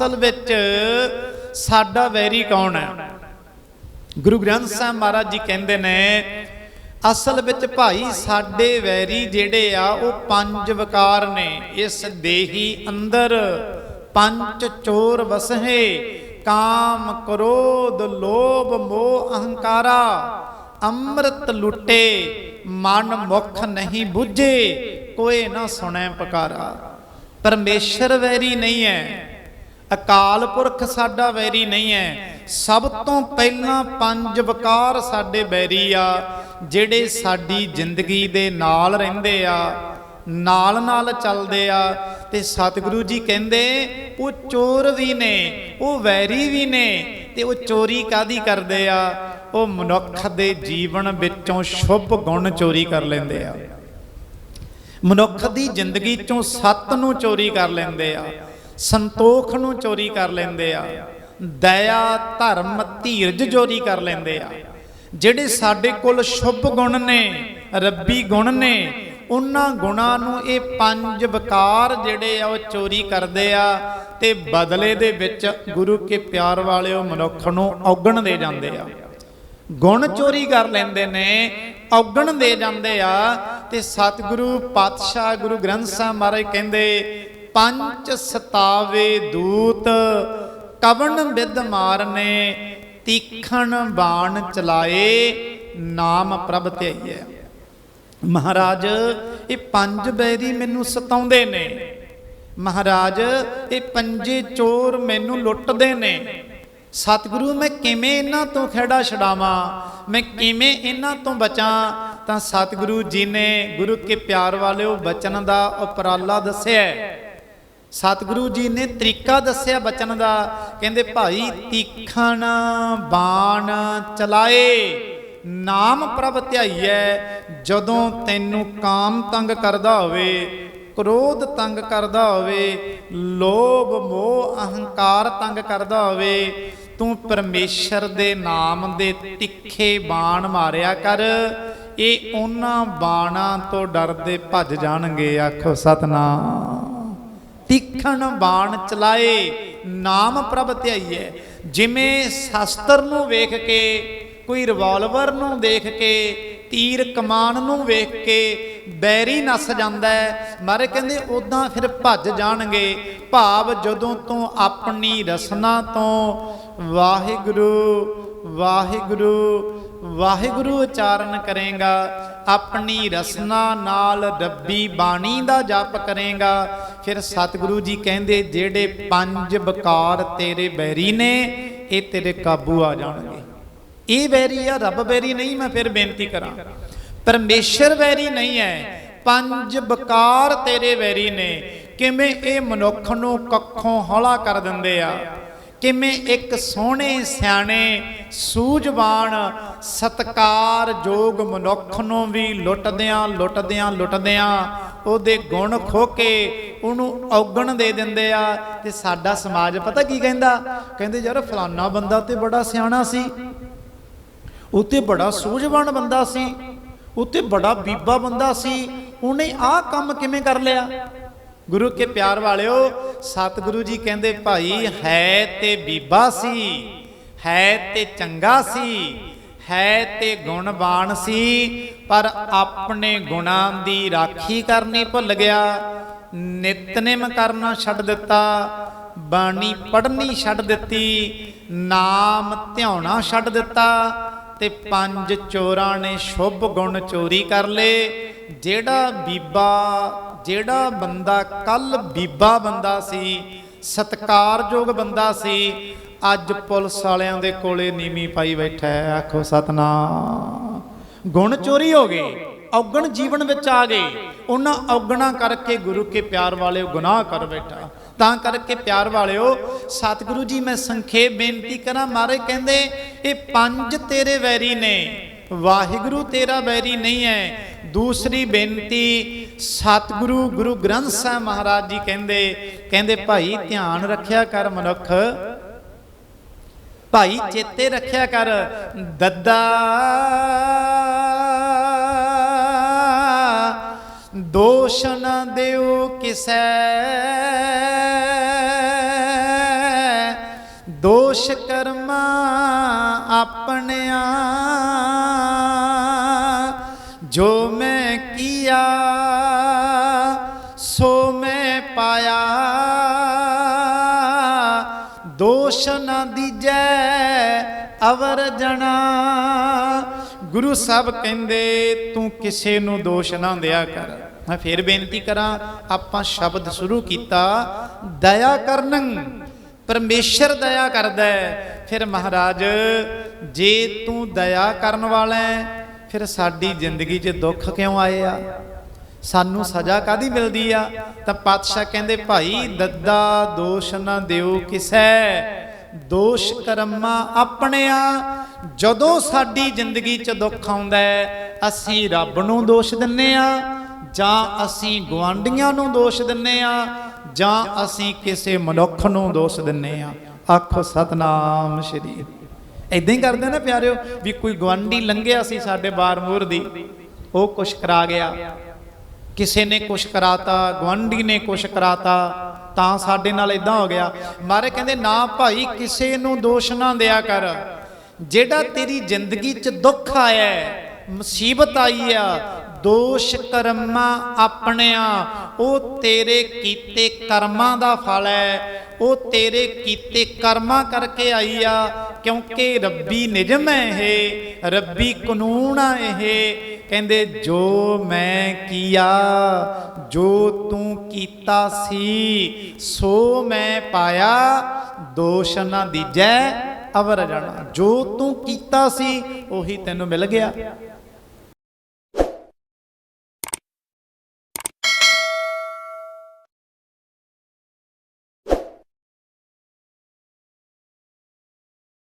ਅਸਲ ਵਿੱਚ ਸਾਡਾ ਵੈਰੀ ਕੌਣ ਹੈ? ਗੁਰੂ ਗ੍ਰੰਥ ਸਾਹਿਬ ਮਹਾਰਾਜ ਜੀ ਕਹਿੰਦੇ ਨੇ, ਅਸਲ ਵਿੱਚ ਭਾਈ ਸਾਡੇ ਵੈਰੀ ਜਿਹੜੇ ਆ, ਉਹ ਪੰਜ ਵਿਕਾਰ ਨੇ। ਇਸ ਦੇਹੀ ਅੰਦਰ ਪੰਜ ਚੋਰ ਵਸਹੇ, ਕਾਮ, ਕ੍ਰੋਧ, ਲੋਭ, ਮੋਹ, ਅਹੰਕਾਰਾ, ਅੰਮ੍ਰਿਤ ਲੁੱਟੇ, ਮਨ ਮੁਖ ਨਹੀਂ 부ਝੇ ਕੋਈ ਨਾ ਸੁਣੈ ਪੁਕਾਰਾ। ਪਰਮੇਸ਼ਰ ਵੈਰੀ ਨਹੀਂ ਹੈ। ਅਕਾਲ ਪੁਰਖ ਸਾਡਾ ਵੈਰੀ ਨਹੀਂ ਹੈ। ਸਭ ਤੋਂ ਪਹਿਲਾਂ ਪੰਜ ਵਕਾਰ ਸਾਡੇ ਵੈਰੀ ਆ, ਜਿਹੜੇ ਸਾਡੀ ਜ਼ਿੰਦਗੀ ਦੇ ਨਾਲ ਰਹਿੰਦੇ ਆ, ਨਾਲ ਨਾਲ ਚੱਲਦੇ ਆ। ਤੇ ਸਤਿਗੁਰੂ ਜੀ ਕਹਿੰਦੇ, ਉਹ ਚੋਰ ਵੀ ਨੇ, ਉਹ ਵੈਰੀ ਵੀ ਨੇ, ਤੇ ਉਹ ਚੋਰੀ ਕਾਦੀ ਕਰਦੇ ਆ? ਉਹ ਮਨੁੱਖ ਦੇ ਜੀਵਨ ਵਿੱਚੋਂ ਸ਼ੁਭ ਗੁਣ ਚੋਰੀ ਕਰ ਲੈਂਦੇ ਆ। ਮਨੁੱਖ ਦੀ ਜ਼ਿੰਦਗੀ ਚੋਂ ਸੱਤ ਨੂੰ ਚੋਰੀ ਕਰ ਲੈਂਦੇ ਆ। ਸੰਤੋਖ ਨੂੰ ਚੋਰੀ ਕਰ ਲੈਂਦੇ ਆ, ਦਇਆ, ਧਰਮ, ਧੀਰਜ ਚੋਰੀ ਕਰ ਲੈਂਦੇ ਆ। ਜਿਹੜੇ ਸਾਡੇ ਕੋਲ ਸ਼ੁਭ ਗੁਣ ਨੇ, ਰੱਬੀ ਗੁਣ ਨੇ, ਉਹਨਾਂ ਗੁਣਾਂ ਨੂੰ ਇਹ ਪੰਜ ਵਿਕਾਰ ਜਿਹੜੇ ਆ ਉਹ ਚੋਰੀ ਕਰਦੇ ਆ ਤੇ ਬਦਲੇ ਦੇ ਵਿੱਚ ਗੁਰੂ ਕੇ ਪਿਆਰ ਵਾਲੇ ਉਹ ਮਨੁੱਖ ਨੂੰ ਔਗਣ ਦੇ ਜਾਂਦੇ ਆ। ਗੁਣ ਚੋਰੀ ਕਰ ਲੈਂਦੇ ਨੇ, ਔਗਣ ਦੇ ਜਾਂਦੇ ਆ ਤੇ ਸਤਿਗੁਰੂ ਪਾਤਸ਼ਾਹ ਗੁਰੂ ਗ੍ਰੰਥ ਸਾਹਿਬ ਮਹਾਰਾਜ ਕਹਿੰਦੇ ਪੰਜ ਸਤਾਵੇ ਦੂਤ ਕਵਣ ਵਿਦ ਮਾਰਨੇ, ਤੀਖਣ ਬਾਣ ਚਲਾਏ, ਨਾਮ ਪ੍ਰਭ ਧਿਆਈਐ। ਮਹਾਰਾਜ, ਇਹ ਪੰਜ ਬੈਰੀ ਮੈਨੂੰ ਸਤਾਉਂਦੇ ਨੇ। ਮਹਾਰਾਜ, ਇਹ ਪੰਜੇ ਚੋਰ ਮੈਨੂੰ ਲੁੱਟਦੇ ਨੇ। ਸਤਿਗੁਰੂ, ਮੈਂ ਕਿਵੇਂ ਇਹਨਾਂ ਤੋਂ ਖੇੜਾ ਛਡਾਵਾਂ? ਮੈਂ ਕਿਵੇਂ ਇਹਨਾਂ ਤੋਂ ਬਚਾਂ? ਤਾਂ ਸਤਿਗੁਰੂ ਜੀ ਨੇ ਗੁਰੂ ਕੇ ਪਿਆਰ ਵਾਲਿਓ ਬਚਨ ਦਾ ਉਪਰਾਲਾ ਦੱਸਿਆ ਸਤਿਗੁਰੂ ਜੀ ਨੇ ਤਰੀਕਾ ਦੱਸਿਆ ਬਚਨ ਦਾ, ਕਹਿੰਦੇ ਭਾਈ ਤੀਖਣ ਬਾਣ ਚਲਾਏ, ਨਾਮ ਪ੍ਰਭ ਧਿਆਈਐ, ਜਦੋਂ ਤੈਨੂੰ ਕਾਮ ਤੰਗ ਕਰਦਾ ਹੋਵੇ, ਕ੍ਰੋਧ ਤੰਗ ਕਰਦਾ ਹੋਵੇ, ਲੋਭ ਮੋਹ ਅਹੰਕਾਰ ਤੰਗ ਕਰਦਾ ਹੋਵੇ, ਤੂੰ ਪਰਮੇਸ਼ਰ ਦੇ ਨਾਮ ਦੇ ਤਿੱਖੇ ਬਾਣ ਮਾਰਿਆ ਕਰ, ਇਹ ਉਹਨਾਂ ਬਾਣਾਂ ਤੋਂ ਡਰਦੇ ਭੱਜ ਜਾਣਗੇ, ਆਖੋ ਸਤਨਾਮ। ਤੀਖਣ ਬਾਣ ਚਲਾਏ, ਨਾਮ ਪ੍ਰਭ ਧਿਆਈਐ। ਜਿਵੇਂ ਸ਼ਸਤਰ ਨੂੰ ਵੇਖ ਕੇ, ਕੋਈ ਰਿਵਾਲਵਰ ਨੂੰ ਦੇਖ ਕੇ, ਤੀਰ ਕਮਾਨ ਨੂੰ ਵੇਖ ਕੇ ਬੈਰੀ ਨਸ ਜਾਂਦਾ ਹੈ, ਮਾਰੇ ਕਹਿੰਦੇ ਉਦਾਂ ਫਿਰ ਭੱਜ ਜਾਣਗੇ। ਭਾਵ ਜਦੋਂ ਤੋਂ ਆਪਣੀ ਰਸਨਾ ਤੋਂ ਵਾਹਿਗੁਰੂ ਵਾਹਿਗੁਰੂ ਵਾਹਿਗੁਰੂ ਉਚਾਰਨ ਕਰੇਗਾ, ਆਪਣੀ ਰਸਨਾ ਨਾਲ ਰੱਬੀ ਬਾਣੀ ਦਾ ਜਪ ਕਰੇਗਾ ਫਿਰ ਸਤਿਗੁਰੂ ਜੀ ਕਹਿੰਦੇ, ਜਿਹੜੇ ਪੰਜ ਬਕਾਰ ਤੇਰੇ ਬੈਰੀ ਨੇ, ਇਹ ਤੇਰੇ ਕਾਬੂ ਆ ਜਾਣਗੇ। ਇਹ ਵੈਰੀ ਆ, ਰੱਬ ਵੈਰੀ ਨਹੀਂ, ਮੈਂ ਫਿਰ ਬੇਨਤੀ ਕਰਾਂ। ਪਰਮੇਸ਼ਰ ਵੈਰੀ ਨਹੀਂ ਹੈ, ਪੰਜ ਬਕਾਰ ਤੇਰੇ ਵੈਰੀ ਨੇ। ਕਿਵੇਂ ਇਹ ਮਨੁੱਖ ਨੂੰ ਕੱਖੋਂ ਹੌਲਾ ਕਰ ਦਿੰਦੇ ਆ? ਕਿਵੇਂ ਇੱਕ ਸੋਹਣੇ, ਸਿਆਣੇ, ਸੂਝਵਾਨ ਸਤਕਾਰਯੋਗ ਮਨੁੱਖ ਨੂੰ ਵੀ ਲੁੱਟਦਿਆਂ ਲੁੱਟਦਿਆਂ ਲੁੱਟਦਿਆਂ ਉਹਦੇ ਗੁਣ ਖੋ ਕੇ ਉਹਨੂੰ ਔਗਣ ਦੇ ਦਿੰਦੇ ਆ ਤੇ ਸਾਡਾ ਸਮਾਜ ਪਤਾ ਕੀ ਕਹਿੰਦਾ? ਕਹਿੰਦੇ ਯਾਰ ਫਲਾਨਾ ਬੰਦਾ ਤੇ ਬੜਾ ਸਿਆਣਾ ਸੀ ਉਹ ਬੜਾ ਸੂਝਵਾਨ ਬੰਦਾ ਸੀ ਉਹ ਬੜਾ ਬੀਬਾ ਬੰਦਾ ਸੀ, ਉਹਨੇ ਆਹ ਕੰਮ ਕਿਵੇਂ ਕਰ ਲਿਆ? ਗੁਰੂ ਕੇ ਪਿਆਰ ਵਾਲਿਓ, ਸਤਿਗੁਰੂ ਜੀ ਕਹਿੰਦੇ, ਭਾਈ, ਹੈ ਤੇ ਬੀਬਾ ਸੀ, ਹੈ ਤੇ ਚੰਗਾ ਸੀ, ਹੈ ਤੇ ਗੁਣਵਾਨ ਸੀ, ਪਰ ਆਪਣੇ ਗੁਣਾਂ ਦੀ ਰਾਖੀ ਕਰਨੀ ਭੁੱਲ ਗਿਆ। ਨਿਤਨੇਮ ਕਰਨਾ ਛੱਡ ਦਿੱਤਾ, ਬਾਣੀ ਪੜ੍ਹਨੀ ਛੱਡ ਦਿੱਤੀ, ਨਾਮ ਧਿਆਉਣਾ ਛੱਡ ਦਿੱਤਾ ਤੇ ਪੰਜ ਚੋਰਾਂ ਨੇ ਸ਼ੁਭ ਗੁਣ ਚੋਰੀ ਕਰ ਲਏ, ਜਿਹੜਾ ਬੀਬਾ ਜਿਹੜਾ ਬੰਦਾ ਕੱਲ ਬੀਬਾ ਬੰਦਾ ਸੀ, ਸਤਕਾਰਯੋਗ ਬੰਦਾ ਸੀ, ਅੱਜ ਪੁਲਿਸ ਵਾਲਿਆਂ ਦੇ ਕੋਲੇ ਨੀਵੀਂ ਪਾਈ ਬੈਠਾ ਹੈ। ਆਖੋ ਸਤਨਾਮ। ਗੁਣ ਚੋਰੀ ਹੋ ਗਏ, ਔਗਣ ਜੀਵਨ ਵਿੱਚ ਆ ਗਏ। ਉਹਨਾਂ ਔਗਣਾ ਕਰਕੇ ਗੁਰੂ ਕੇ ਪਿਆਰ ਵਾਲਿਓ ਗੁਨਾਹ ਕਰ ਬੈਠਾ। ਤਾਂ ਕਰਕੇ ਪਿਆਰ ਵਾਲਿਓ, ਸਤਿਗੁਰੂ ਜੀ ਮੈਂ ਸੰਖੇਪ ਬੇਨਤੀ ਕਰਾਂ ਮਾਰੇ ਕਹਿੰਦੇ, ਇਹ ਪੰਜ ਤੇਰੇ ਵੈਰੀ ਨੇ, ਵਾਹਿਗੁਰੂ ਤੇਰਾ ਵੈਰੀ ਨਹੀਂ ਹੈ। ਦੂਸਰੀ ਬੇਨਤੀ, ਸਤਿਗੁਰੂ ਗੁਰੂ ਗ੍ਰੰਥ ਸਾਹਿਬ ਮਹਾਰਾਜ ਜੀ ਕਹਿੰਦੇ ਕਹਿੰਦੇ, ਭਾਈ, ਧਿਆਨ ਰੱਖਿਆ ਕਰ ਮਨੁੱਖ। ਭਾਈ, ਚੇਤੇ ਰੱਖਿਆ ਕਰ, ਦੱਦਾ। ਦੋਸ਼ ਨਾ ਦਿਓ ਕਿਸੈ। ਦੋਸ਼ ਕਰਮਾ ਆਪਣਿਆ ਜੋ ਮੈਂ ਕੀਆ, ਸੋ ਮੈਂ ਪਾਇਆ। ਦੋਸ਼ ਨਾ ਦੀਜੈ ਅਵਰ ਜਣਾ। ਗੁਰੂ ਸਾਹਿਬ ਕਹਿੰਦੇ, ਤੂੰ ਕਿਸੇ ਨੂੰ ਦੋਸ਼ ਨਾ ਦਿਆ ਕਰ। ਮੈਂ ਫੇਰ ਬੇਨਤੀ ਕਰਾਂ, ਆਪਾਂ ਸ਼ਬਦ ਸ਼ੁਰੂ ਕੀਤਾ, ਦਇਆ ਕਰਨੰ। ਪਰਮੇਸ਼ਰ ਦਇਆ ਕਰਦਾ ਫਿਰ ਮਹਾਰਾਜ, ਜੇ ਤੂੰ ਦਇਆ ਕਰਨ ਵਾਲਾ ਹੈ ਫਿਰ ਸਾਡੀ ਜ਼ਿੰਦਗੀ 'ਚ ਦੁੱਖ ਕਿਉਂ ਆਏ ਆ? ਸਾਨੂੰ ਸਜ਼ਾ ਕਾਦੀ ਮਿਲਦੀ ਆ? ਤਾਂ ਪਾਤਸ਼ਾਹ ਕਹਿੰਦੇ, ਭਾਈ, ਦੱਦਾ ਦੋਸ਼ ਨਾ ਦਿਓ ਕਿਸੈ। ਦੋਸ਼ ਕਰਮਾ ਆਪਣਿਆ। ਜਦੋਂ ਸਾਡੀ ਜ਼ਿੰਦਗੀ 'ਚ ਦੁੱਖ ਆਉਂਦਾ ਅਸੀਂ ਰੱਬ ਨੂੰ ਦੋਸ਼ ਦਿੰਨੇ ਆ, ਜਾਂ ਅਸੀਂ ਗਵਾਂਡੀਆਂ ਨੂੰ ਦੋਸ਼ ਦਿੰਨੇ ਆ, ਜਾਂ ਅਸੀਂ ਕਿਸੇ ਮਨੁੱਖ ਨੂੰ ਦੋਸ਼ ਦਿੰਨੇ ਆ। ਆਖੋ, ਸਤਨਾਮ ਸ਼੍ਰੀ ਇਦਾਂ ਹੀ ਕਰਦੇ ਨਾ ਪਿਆਰਿਓ ਵੀ ਕੋਈ ਗਵਾਂਡੀ ਲੰਘਿਆ ਸੀ ਸਾਡੇ ਬਾਰ ਮੂਹਰ ਦੀ, ਉਹ ਕੁਛ ਕਰਾ ਗਿਆ। ਕਿਸੇ ਨੇ ਕੁਛ ਕਰਾਤਾ ਗਵਾਂਢੀ ਨੇ ਕੁਛ ਕਰਾਤਾ, ਤਾਂ ਸਾਡੇ ਨਾਲ ਇਦਾਂ ਹੋ ਗਿਆ। ਮਾਰੇ ਕਹਿੰਦੇ, ਨਾ ਭਾਈ, ਕਿਸੇ ਨੂੰ ਦੋਸ਼ ਨਾ ਦਿਆ ਕਰ। ਜਿਹੜਾ ਤੇਰੀ ਜ਼ਿੰਦਗੀ 'ਚ ਦੁੱਖ ਆਇਆ ਮੁਸੀਬਤ ਆਈ ਆ, ਦੋਸ਼ ਕਰਮਾਂ ਆਪਣਿਆਂ, ਉਹ ਤੇਰੇ ਕੀਤੇ ਕਰਮਾਂ ਦਾ ਫਲ ਹੈ, ਉਹ ਤੇਰੇ ਕੀਤੇ ਕਰਮਾਂ ਕਰਕੇ ਆਈ ਆ ਕਿਉਂਕਿ ਰੱਬੀ ਨਿਜਮ ਹੈ ਇਹ, ਰੱਬੀ ਕਾਨੂੰਨ ਆ ਇਹ। ਕਹਿੰਦੇ, ਜੋ ਮੈਂ ਕੀਆ, ਜੋ ਤੂੰ ਕੀਤਾ ਸੀ, ਸੋ ਮੈਂ ਪਾਇਆ। ਦੋਸ਼ ਨਾ ਦੀਜੈ, ਅਵਰ ਜਾਣਾ। ਜੋ ਤੂੰ ਕੀਤਾ ਸੀ, ਉਹੀ ਤੈਨੂੰ ਮਿਲ ਗਿਆ।